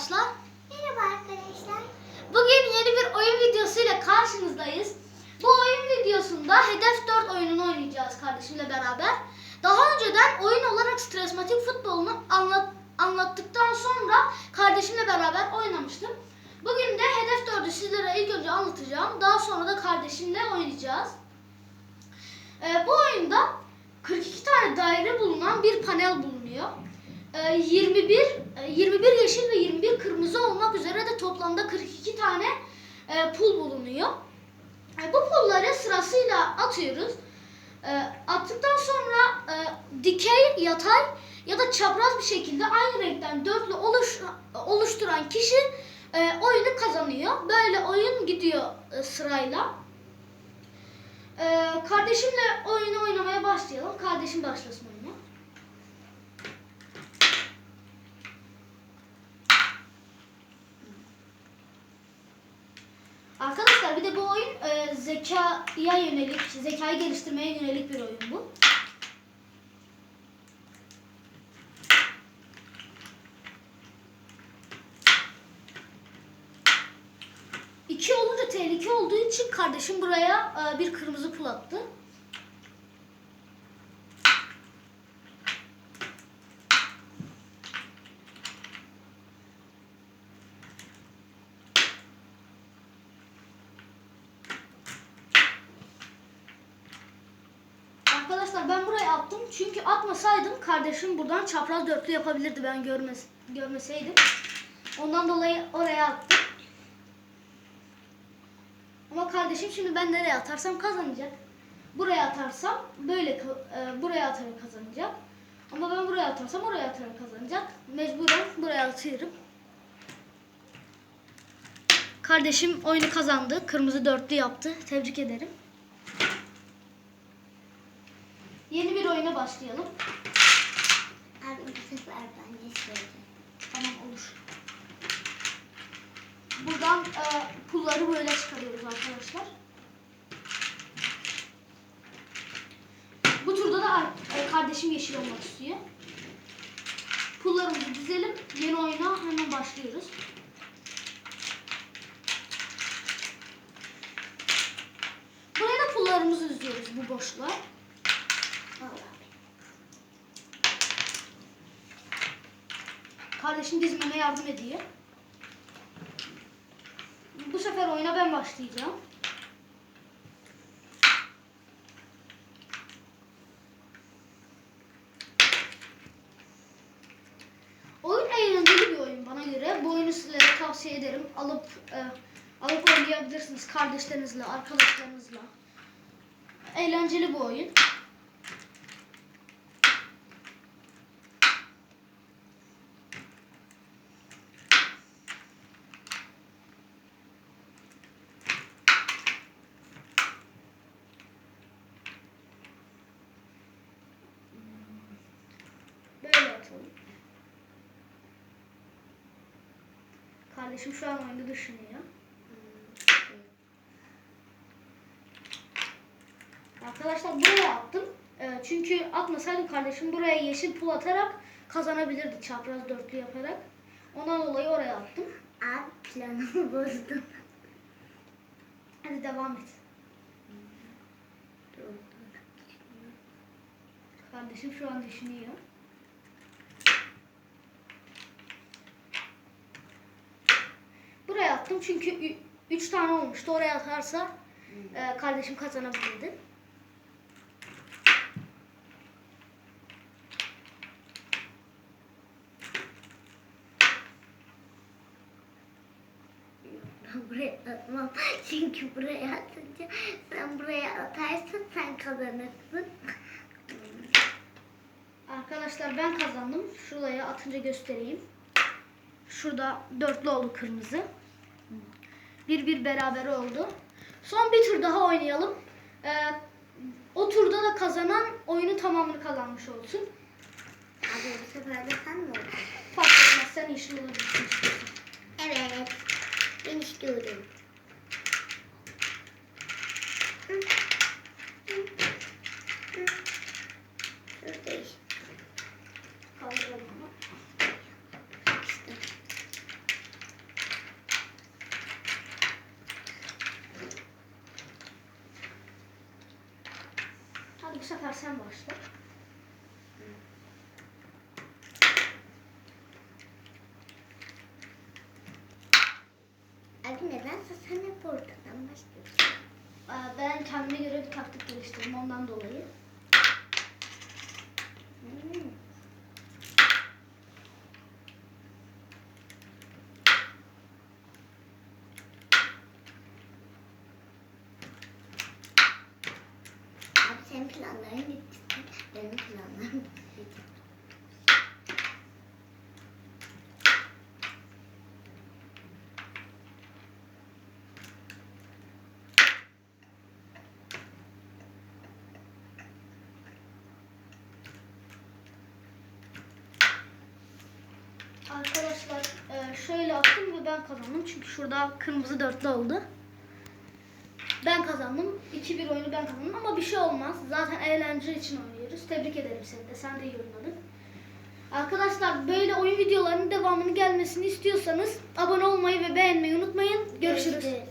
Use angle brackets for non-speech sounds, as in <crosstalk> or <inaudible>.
arkadaşlar. Merhaba arkadaşlar. Bugün yeni bir oyun videosuyla karşınızdayız. Bu oyun videosunda Hedef 4 oyununu oynayacağız kardeşimle beraber. Daha önceden oyun olarak Stresmatik futbolunu anlat, anlattıktan sonra kardeşimle beraber oynamıştım. Bugün de Hedef 4'ü sizlere ilk önce anlatacağım. Daha sonra da kardeşimle oynayacağız. Ee, bu oyunda 42 tane daire bulunan bir panel bulunuyor. Ee, 21 e, 21 yeşil ve 21 kırmızı olmak üzere de toplamda 42 tane e, pul bulunuyor. E, bu pulları sırasıyla atıyoruz. E, attıktan sonra dikey, yatay ya da çapraz bir şekilde aynı renkten dörtlü oluş, oluşturan kişi oyunu kazanıyor. Böyle oyun gidiyor sırayla. Kardeşimle oyunu oynamaya başlayalım. Kardeşim başlasın oyuna. Arkadaşlar bir de bu oyun e, zekaya yönelik, zekayı geliştirmeye yönelik bir oyun bu. İki olunca tehlike olduğu için kardeşim buraya e, bir kırmızı pul attı. Arkadaşlar ben buraya attım çünkü atmasaydım kardeşim buradan çapraz dörtlü yapabilirdi ben görmes görmeseydim. Ondan dolayı oraya attım. Ama kardeşim şimdi ben nereye atarsam kazanacak. Buraya atarsam böyle e, buraya atarak kazanacak. Ama ben buraya atarsam oraya atarak kazanacak. Mecburen buraya atıyorum. Kardeşim oyunu kazandı. Kırmızı dörtlü yaptı. Tebrik ederim. Yeni bir oyuna başlayalım. Abi bu sefer ben söyleyeceğim. Tamam olur. Buradan e, pulları böyle çıkarıyoruz arkadaşlar. Bu turda da e, kardeşim yeşil olmak istiyor. Pullarımızı dizelim. Yeni oyuna hemen başlıyoruz. Buraya da pullarımızı diziyoruz bu boşluğa. Kardeşim dizmeme yardım ediyor. Bu sefer oyuna ben başlayacağım. Oyun eğlenceli bir oyun bana göre. Bu oyunu sizlere tavsiye ederim. Alıp e, alıp oynayabilirsiniz kardeşlerinizle, arkadaşlarınızla. Eğlenceli bu oyun. Atalım. Kardeşim şu an oyunda düşünüyor. Arkadaşlar buraya attım. Ee, çünkü atmasaydım kardeşim buraya yeşil pul atarak kazanabilirdi çapraz dörtlü yaparak. Ondan dolayı oraya attım. Abi planımı <laughs> bozdum. Hadi devam et. Kardeşim şu an düşünüyor. Buraya attım çünkü ü- üç tane olmuştu. Oraya atarsa e, kardeşim kazanabilirdi. Buraya atmam. <laughs> Çünkü buraya atınca sen buraya atarsan sen kazanırsın. Arkadaşlar ben kazandım. Şuraya atınca göstereyim. Şurada dörtlü oldu kırmızı. Bir bir beraber oldu. Son bir tur daha oynayalım. Ee, o turda da kazanan oyunu tamamını kazanmış olsun. Abi bu sefer de sen mi oldun? Fark etmez sen yeşil olabilirsin. Evet. Ben istiyorum. Şurada işte. Kaldıralım onu. sefer sen başla. Abi nedense sen hep ortadan başlıyorsun. Ben kendime göre bir taktik geliştirdim ondan dolayı. Planların bitti. Benim planlarım bitti. Arkadaşlar e, şöyle attım ve ben kazandım. Çünkü şurada kırmızı dörtlü oldu. Ben kazandım. 2-1 oyunu ben kazandım ama bir şey olmaz. Zaten eğlence için oynuyoruz. Tebrik ederim seni de. Sen de iyi oynadın. Arkadaşlar böyle oyun videolarının devamını gelmesini istiyorsanız abone olmayı ve beğenmeyi unutmayın. Görüşürüz. Görüşürüz.